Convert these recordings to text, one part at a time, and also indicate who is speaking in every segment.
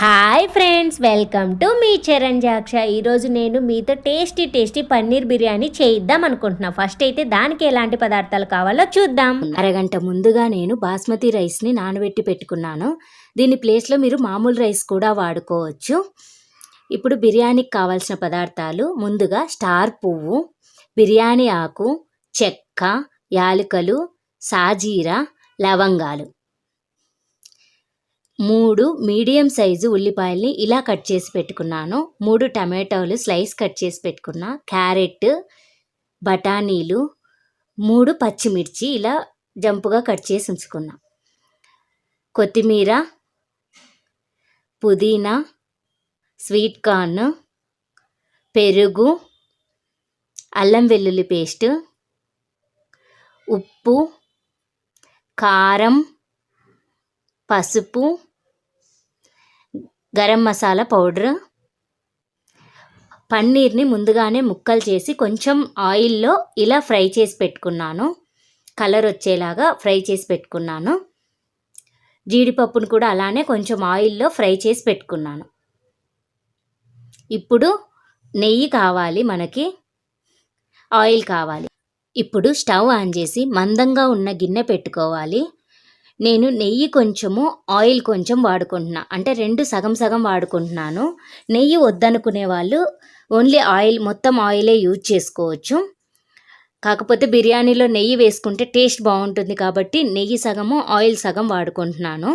Speaker 1: Hi friends welcome to me Charanjaksha ఈరోజు నేను మీతో టేస్టీ టేస్టీ పన్నీర్ బిర్యానీ చేయిద్దాం అనుకుంటున్నా. ఫస్ట్ అయితే దానికి ఎలాంటి పదార్థాలు కావాలో చూద్దాం.
Speaker 2: అరగంట ముందుగా నేను బాస్మతి రైస్ని నానబెట్టి పెట్టుకున్నాను. దీని ప్లేస్లో మీరు మామూలు రైస్ కూడా వాడుకోవచ్చు. ఇప్పుడు బిర్యానీకి కావాల్సిన పదార్థాలు ముందుగా స్టార్ పువ్వు బిర్యానీ ఆకు చెక్క యాలకులు సాజీరా లవంగాలు. మూడు మీడియం సైజు ఉల్లిపాయల్ని ఇలా కట్ చేసి పెట్టుకున్నాను. మూడు టమాటోలు స్లైస్ కట్ చేసి పెట్టుకున్నా క్యారెట్ బఠానీలు మూడు పచ్చిమిర్చి ఇలా జంపుగా కట్ చేసి ఉంచుకున్నా. కొత్తిమీర పుదీనా స్వీట్ కార్న్ పెరుగు అల్లం వెల్లుల్లి పేస్ట్ ఉప్పు కారం పసుపు గరం మసాలా పౌడర్. పన్నీర్ని ముందుగానే ముక్కలు చేసి కొంచెం ఆయిల్లో ఇలా ఫ్రై చేసి పెట్టుకున్నాను. కలర్ వచ్చేలాగా ఫ్రై చేసి పెట్టుకున్నాను. జీడిపప్పును కూడా అలానే కొంచెం ఆయిల్లో ఫ్రై చేసి పెట్టుకున్నాను. ఇప్పుడు నెయ్యి కావాలి మనకి. ఆయిల్ కావాలి. ఇప్పుడు స్టవ్ ఆన్ చేసి మందంగా ఉన్న గిన్నె పెట్టుకోవాలి. నేను నెయ్యి కొంచెము ఆయిల్ కొంచెం వాడుకుంటున్నా. అంటే రెండు సగం సగం వాడుకుంటున్నాను. నెయ్యి వద్దనుకునే వాళ్ళు ఓన్లీ ఆయిల్ మొత్తం ఆయిలే యూజ్ చేసుకోవచ్చు. కాకపోతే బిర్యానీలో నెయ్యి వేసుకుంటే టేస్ట్ బాగుంటుంది కాబట్టి నెయ్యి సగము ఆయిల్ సగం వాడుకుంటున్నాను.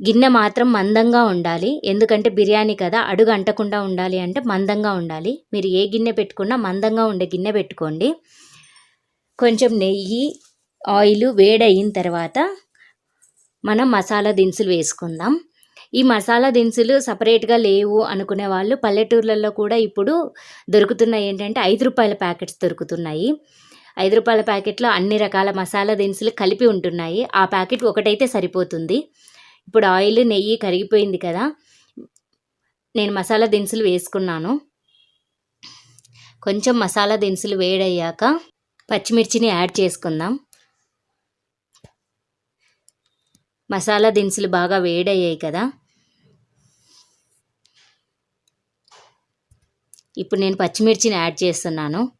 Speaker 2: గిన్నె మాత్రం మందంగా ఉండాలి. ఎందుకంటే బిర్యానీ కదా అడుగు అంటకుండా ఉండాలి అంటే మందంగా ఉండాలి. మీరు ఏ గిన్నె పెట్టుకున్నా మందంగా ఉండే గిన్నె పెట్టుకోండి. కొంచెం నెయ్యి ఆయిల్ వేడయిన తర్వాత మనం మసాలా దినుసులు వేసుకుందాం. ఈ మసాలా దినుసులు సపరేట్గా లేవు అనుకునే వాళ్ళు పల్లెటూర్లలో కూడా ఇప్పుడు దొరుకుతున్నాయి ఏంటంటే ఐదు రూపాయల ప్యాకెట్స్ దొరుకుతున్నాయి. ఐదు రూపాయల ప్యాకెట్లో అన్ని రకాల మసాలా దినుసులు కలిపి ఉంటున్నాయి. ఆ ప్యాకెట్ ఒకటైతే సరిపోతుంది. ఇప్పుడు ఆయిల్ నెయ్యి కరిగిపోయింది కదా నేను మసాలా దినుసులు వేసుకున్నాను. కొంచెం మసాలా దినుసులు వేడయ్యాక పచ్చిమిర్చిని యాడ్ చేసుకుందాం. మసాలా దినుసులు బాగా వేడయ్యాయి కదా. ఇప్పుడు నేను పచ్చిమిర్చిని యాడ్ చేస్తున్నాను.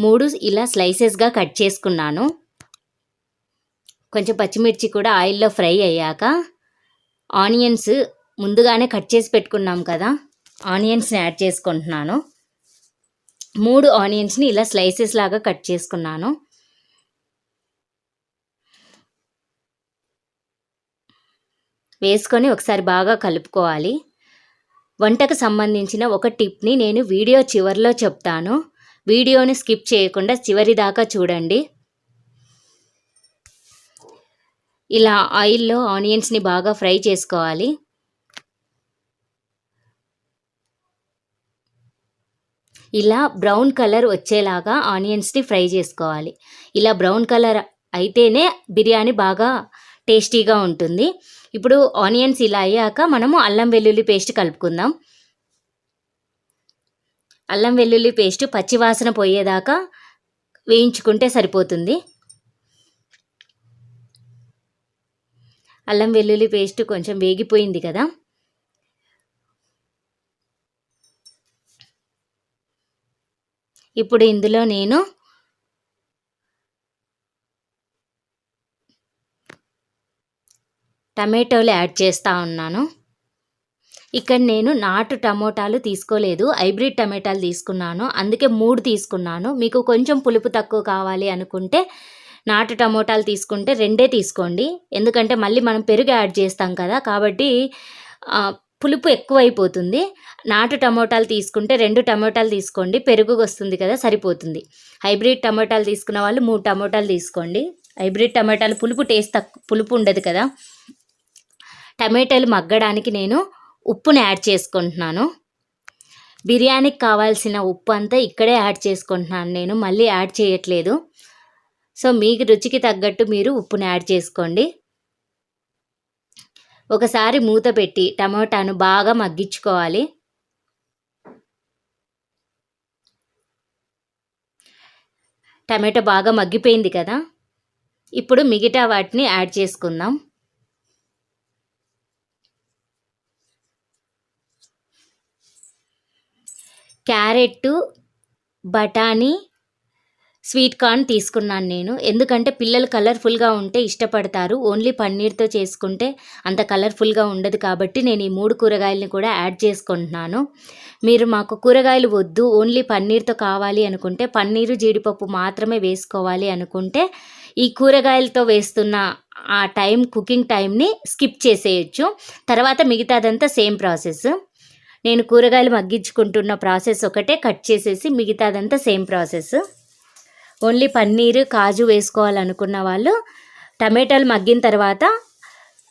Speaker 2: మూడు ఇలా స్లైసెస్గా కట్ చేసుకున్నాను. కొంచెం పచ్చిమిర్చి కూడా ఆయిల్లో ఫ్రై అయ్యాక ఆనియన్స్ ముందుగానే కట్ చేసి పెట్టుకున్నాం కదా. ఆనియన్స్ని యాడ్ చేసుకుంటున్నాను. మూడు ఆనియన్స్ని ఇలా స్లైసెస్ లాగా కట్ చేసుకున్నాను. వేసుకొని ఒకసారి బాగా కలుపుకోవాలి. వంటకు సంబంధించిన ఒక టిప్ని నేను వీడియో చివరిలో చెప్తాను. వీడియోని స్కిప్ చేయకుండా చివరి దాకా చూడండి. ఇలా ఆయిల్లో ఆనియన్స్ని బాగా ఫ్రై చేసుకోవాలి. ఇలా బ్రౌన్ కలర్ వచ్చేలాగా ఆనియన్స్ని ఫ్రై చేసుకోవాలి. ఇలా బ్రౌన్ కలర్ అయితేనే బిర్యానీ బాగా టేస్టీగా ఉంటుంది. ఇప్పుడు ఆనియన్స్ ఇలా అయ్యాక మనము అల్లం వెల్లుల్లి పేస్ట్ కలుపుకుందాం. అల్లం వెల్లుల్లి పేస్ట్ పచ్చివాసన పోయేదాకా వేయించుకుంటే సరిపోతుంది. అల్లం వెల్లుల్లి పేస్ట్ కొంచెం వేగిపోయింది కదా. ఇప్పుడు ఇందులో నేను టమాటోలు యాడ్ చేస్తూ ఉన్నాను. ఇక్కడ నేను నాటు టమోటాలు తీసుకోలేదు. హైబ్రిడ్ టమాటాలు తీసుకున్నాను. అందుకే మూడు తీసుకున్నాను. మీకు కొంచెం పులుపు తక్కువ కావాలి అనుకుంటే నాటు టమోటాలు తీసుకుంటే రెండే తీసుకోండి. ఎందుకంటే మళ్ళీ మనం పెరుగు యాడ్ చేస్తాం కదా కాబట్టి పులుపు ఎక్కువైపోతుంది. నాటు టమోటాలు తీసుకుంటే రెండు టమోటాలు తీసుకోండి. పెరుగు వస్తుంది కదా సరిపోతుంది. హైబ్రిడ్ టమోటాలు తీసుకున్న వాళ్ళు మూడు టమోటాలు తీసుకోండి. హైబ్రిడ్ టమాటాలు పులుపు టేస్ట్ తక్కువ పులుపు ఉండదు కదా. టమాటాలు మగ్గడానికి నేను ఉప్పుని యాడ్ చేసుకుంటున్నాను. బిర్యానీకి కావాల్సిన ఉప్పు అంతా ఇక్కడే యాడ్ చేసుకుంటున్నాను నేను మళ్ళీ యాడ్ చేయట్లేదు. సో మీకు రుచికి తగ్గట్టు మీరు ఉప్పుని యాడ్ చేసుకోండి. ఒకసారి మూత పెట్టి టమాటాను బాగా మగ్గించుకోవాలి. టమాటో బాగా మగ్గిపోయింది కదా. ఇప్పుడు మిగతా వాటిని యాడ్ చేసుకుందాం. క్యారెట్టు బఠానీ స్వీట్ కార్న్ తీసుకున్నాను నేను. ఎందుకంటే పిల్లలు కలర్ఫుల్గా ఉంటే ఇష్టపడతారు. ఓన్లీ పన్నీర్తో చేసుకుంటే అంత కలర్ఫుల్గా ఉండదు కాబట్టి నేను ఈ మూడు కూరగాయలని కూడా యాడ్ చేసుకుంటున్నాను. మీరు మాకు కూరగాయలు వద్దు ఓన్లీ పన్నీర్తో కావాలి అనుకుంటే పన్నీరు జీడిపప్పు మాత్రమే వేసుకోవాలి అనుకుంటే ఈ కూరగాయలతో వేస్తున్న ఆ టైం కుకింగ్ టైంని స్కిప్ చేసేయచ్చు. తర్వాత మిగతాదంతా సేమ్ ప్రాసెస్. నేను కూరగాయలు మగ్గించుకుంటున్న ప్రాసెస్ ఒకటే కట్ చేసేసి మిగతాదంతా సేమ్ ప్రాసెస్. ఓన్లీ పన్నీరు కాజు వేసుకోవాలనుకున్న వాళ్ళు టమాటాలు మగ్గిన తర్వాత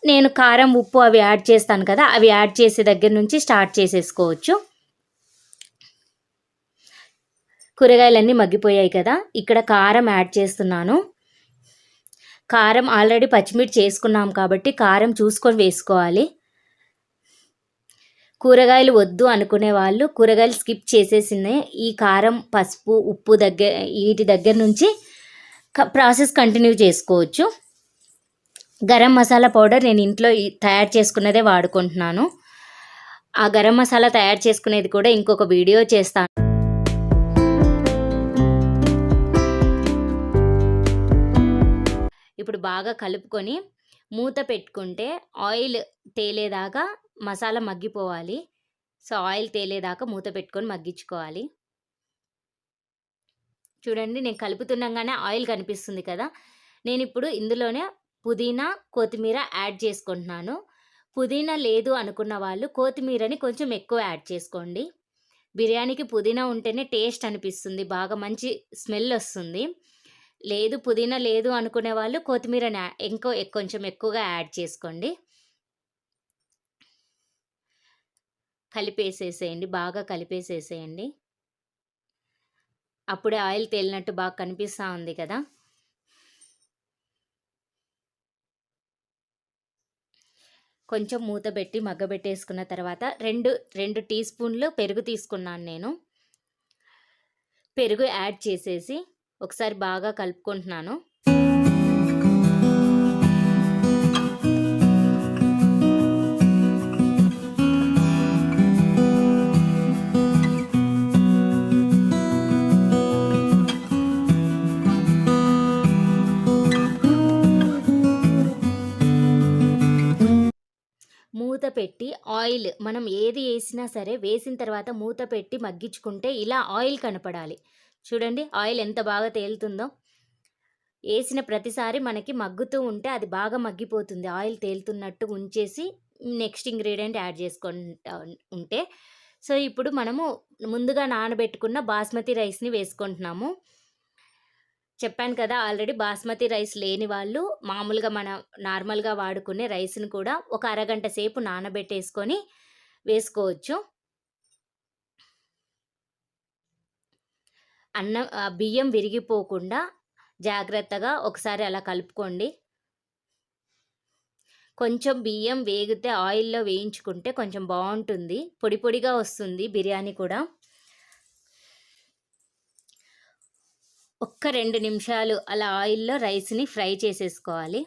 Speaker 2: నేను కారం ఉప్పు అవి యాడ్ చేస్తాను కదా అవి యాడ్ చేసే దగ్గర నుంచి స్టార్ట్ చేసేసుకోవచ్చు. కూరగాయలన్నీ మగ్గిపోయాయి కదా ఇక్కడ కారం యాడ్ చేస్తున్నాను. కారం ఆల్రెడీ పచ్చిమిర్చి చేసుకున్నాం కాబట్టి కారం చూసుకొని వేసుకోవాలి. కూరగాయలు వద్దు అనుకునే వాళ్ళు కూరగాయలు స్కిప్ చేసేసినే ఈ కారం పసుపు ఉప్పు దగ్గర వీటి దగ్గర నుంచి ప్రాసెస్ కంటిన్యూ చేసుకోవచ్చు. గరం మసాలా పౌడర్ నేను ఇంట్లో తయారు చేసుకున్నదే వాడుకుంటున్నాను. ఆ గరం మసాలా తయారు చేసుకునేది కూడా ఇంకొక వీడియో చేస్తాను. ఇప్పుడు బాగా కలుపుకొని మూత పెట్టుకుంటే ఆయిల్ తేలేదాకా మసాలా మగ్గిపోవాలి. సో ఆయిల్ తేలేదాకా మూత పెట్టుకొని మగ్గించుకోవాలి. చూడండి నేను కలుపుతుండగానే ఆయిల్ కనిపిస్తుంది కదా! నేను ఇప్పుడు ఇందులోనే పుదీనా కొత్తిమీర యాడ్ చేసుకుంటున్నాను. పుదీనా లేదు అనుకున్న వాళ్ళు కొత్తిమీరని కొంచెం ఎక్కువ యాడ్ చేసుకోండి. బిర్యానీకి పుదీనా ఉంటేనే టేస్ట్ అనిపిస్తుంది బాగా మంచి స్మెల్ వస్తుంది. లేదు పుదీనా లేదు అనుకునే వాళ్ళు కొత్తిమీరని ఇంకో కొంచెం ఎక్కువగా యాడ్ చేసుకోండి. కలిపేసేసేయండి. బాగా కలిపేసేసేయండి. అప్పుడే ఆయిల్ తేలినట్టు బాగా కనిపిస్తూ ఉంది కదా. కొంచెం మూత పెట్టి మగ్గబెట్టేసుకున్న తర్వాత రెండు రెండు టీ స్పూన్లు పెరుగు తీసుకున్నాను నేను. పెరుగు యాడ్ చేసేసి ఒకసారి బాగా కలుపుకుంటున్నాను. ఆయిల్ మనం ఏది వేసినా సరే వేసిన తర్వాత మూత పెట్టి మగ్గించుకుంటే ఇలా ఆయిల్ కనపడాలి. చూడండి ఆయిల్ ఎంత బాగా తేలుతుందో. వేసిన ప్రతిసారి మనకి మగ్గుతూ ఉంటే అది బాగా మగ్గిపోతుంది. ఆయిల్ తేలుతున్నట్టు ఉంచేసి నెక్స్ట్ ఇంగ్రీడియంట్ యాడ్ చేసుకుంటా ఉంటే. సో ఇప్పుడు మనము ముందుగా నానబెట్టుకున్న బాస్మతి రైస్ని వేసుకుంటున్నాము. చెప్పాను కదా ఆల్రెడీ బాస్మతి రైస్ లేని వాళ్ళు మామూలుగా మన నార్మల్గా వాడుకునే రైస్ని కూడా ఒక అరగంట సేపు నానబెట్టేసుకొని వేసుకోవచ్చు. అన్నం ఆ, బియ్యం విరిగిపోకుండా జాగ్రత్తగా ఒకసారి అలా కలుపుకోండి. కొంచెం బియ్యం వేగితే ఆయిల్లో వేయించుకుంటే కొంచెం బాగుంటుంది. పొడి పొడిగా వస్తుంది బిర్యానీ కూడా. ఒక్క రెండు నిమిషాలు అలా ఆయిల్లో రైస్ని ఫ్రై చేసేసుకోవాలి.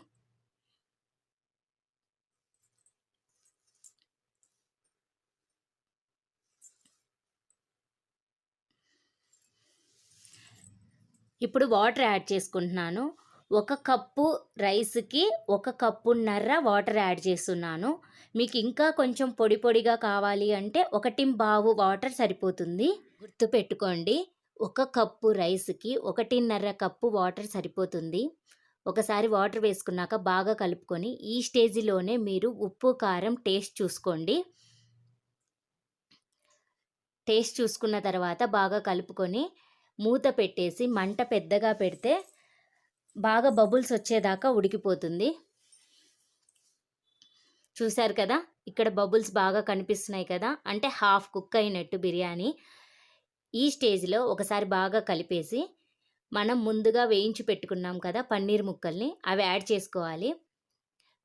Speaker 2: ఇప్పుడు వాటర్ యాడ్ చేసుకుంటున్నాను. ఒక కప్పు రైస్కి ఒక కప్పున్నర వాటర్ యాడ్ చేస్తున్నాను. మీకు ఇంకా కొంచెం పొడి పొడిగా కావాలి అంటే ఒకటి బావు వాటర్ సరిపోతుంది. గుర్తుపెట్టుకోండి. ఒక కప్పు రైస్కి ఒకటిన్నర కప్పు వాటర్ సరిపోతుంది. ఒకసారి వాటర్ వేసుకున్నాక బాగా కలుపుకొని ఈ స్టేజిలోనే మీరు ఉప్పు కారం టేస్ట్ చూసుకోండి. టేస్ట్ చూసుకున్న తర్వాత బాగా కలుపుకొని మూత పెట్టేసి మంట పెద్దగా పెడితే బాగా బబుల్స్ వచ్చేదాకా ఉడికిపోతుంది. చూశారు కదా? ఇక్కడ బబుల్స్ బాగా కనిపిస్తున్నాయి కదా? అంటే హాఫ్ కుక్ అయినట్టు బిర్యానీ. ఈ స్టేజ్లో ఒకసారి బాగా కలిపేసి మనం ముందుగా వేయించి పెట్టుకున్నాం కదా పన్నీర్ ముక్కల్ని అవి యాడ్ చేసుకోవాలి.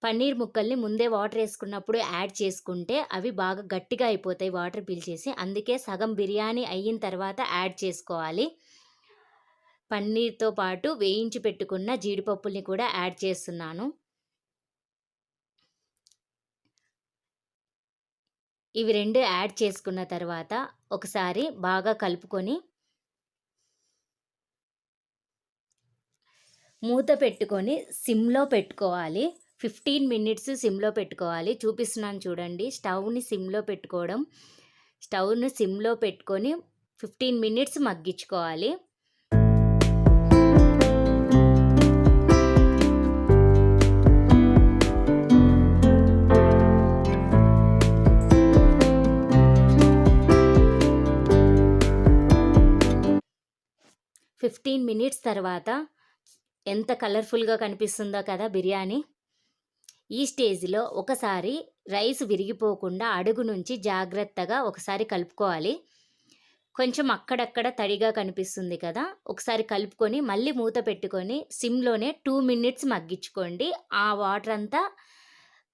Speaker 2: పన్నీర్ ముక్కల్ని ముందే వాటర్ వేసుకున్నప్పుడు యాడ్ చేసుకుంటే అవి బాగా గట్టిగా అయిపోతాయి వాటర్ పీల్చేసి. అందుకే సగం బిర్యానీ అయిన తర్వాత యాడ్ చేసుకోవాలి. పన్నీర్తో పాటు వేయించి పెట్టుకున్న జీడిపప్పుల్ని కూడా యాడ్ చేస్తున్నాను. ఇవి రెండు యాడ్ చేసుకున్న తర్వాత ఒకసారి బాగా కలుపుకొని మూత పెట్టుకొని సిమ్లో పెట్టుకోవాలి. ఫిఫ్టీన్ మినిట్స్ సిమ్లో పెట్టుకోవాలి. చూపిస్తున్నాను చూడండి. స్టవ్ని సిమ్లో పెట్టుకోవడం. స్టవ్ని సిమ్లో పెట్టుకొని ఫిఫ్టీన్ మినిట్స్ మగ్గించుకోవాలి. ఫిఫ్టీన్ మినిట్స్ తర్వాత ఎంత కలర్ఫుల్గా కనిపిస్తుందో కదా బిర్యానీ. ఈ స్టేజ్లో ఒకసారి రైస్ విరిగిపోకుండా అడుగు నుంచి జాగ్రత్తగా ఒకసారి కలుపుకోవాలి. కొంచెం అక్కడక్కడ తడిగా కనిపిస్తుంది కదా ఒకసారి కలుపుకొని మళ్ళీ మూత పెట్టుకొని సిమ్లోనే టూ మినిట్స్ మగ్గించుకోండి. ఆ వాటర్ అంతా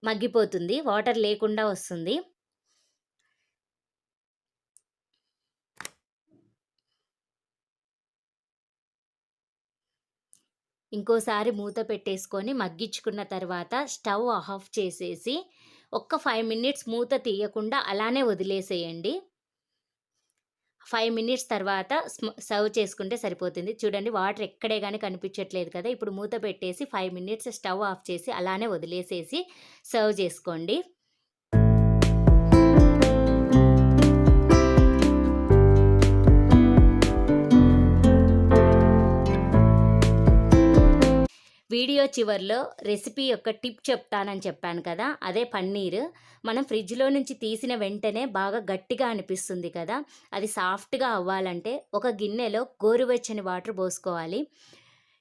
Speaker 2: మగ్గిపోతుంది వాటర్ లేకుండా వస్తుంది. ఇంకోసారి మూత పెట్టేసుకొని మగ్గించుకున్న తర్వాత స్టవ్ ఆఫ్ చేసేసి ఒక్క ఫైవ్ మినిట్స్ మూత తీయకుండా అలానే వదిలేసేయండి. ఫైవ్ మినిట్స్ తర్వాత సర్వ్ చేసుకుంటే సరిపోతుంది. చూడండి వాటర్ ఎక్కడే కానీ కనిపించట్లేదు కదా. ఇప్పుడు మూత పెట్టేసి ఫైవ్ మినిట్స్ స్టవ్ ఆఫ్ చేసి అలానే వదిలేసేసి సర్వ్ చేసుకోండి. వీడియో చివర్లో రెసిపీ యొక్క టిప్ చెప్తానని చెప్పాను కదా అదే పన్నీర్. మనం ఫ్రిడ్జ్లో నుంచి తీసిన వెంటనే బాగా గట్టిగా అనిపిస్తుంది కదా అది సాఫ్ట్గా అవ్వాలంటే ఒక గిన్నెలో గోరువెచ్చని వాటర్ పోసుకోవాలి.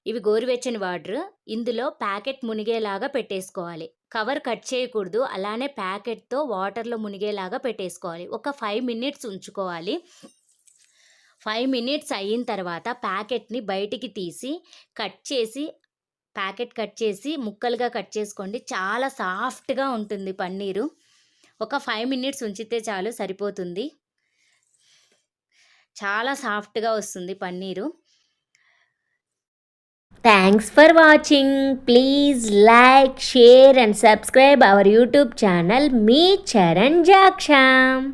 Speaker 2: ఇవి గోరువెచ్చని వాటర్ ఇందులో ప్యాకెట్ మునిగేలాగా పెట్టేసుకోవాలి. కవర్ కట్ చేయకూడదు అలానే ప్యాకెట్తో వాటర్లో మునిగేలాగా పెట్టేసుకోవాలి. ఒక ఫైవ్ మినిట్స్ ఉంచుకోవాలి. ఫైవ్ మినిట్స్ అయిన తర్వాత ప్యాకెట్ని బయటికి తీసి కట్ చేసి ప్యాకెట్ కట్ చేసి ముక్కలుగా కట్ చేసుకోండి. చాలా సాఫ్ట్గా ఉంటుంది పన్నీరు. ఒక ఫైవ్ మినిట్స్ ఉంచితే చాలు సరిపోతుంది. చాలా సాఫ్ట్గా వస్తుంది paneer.
Speaker 1: Thanks for watching please like share and subscribe our YouTube channel me Charan జాక్షామ్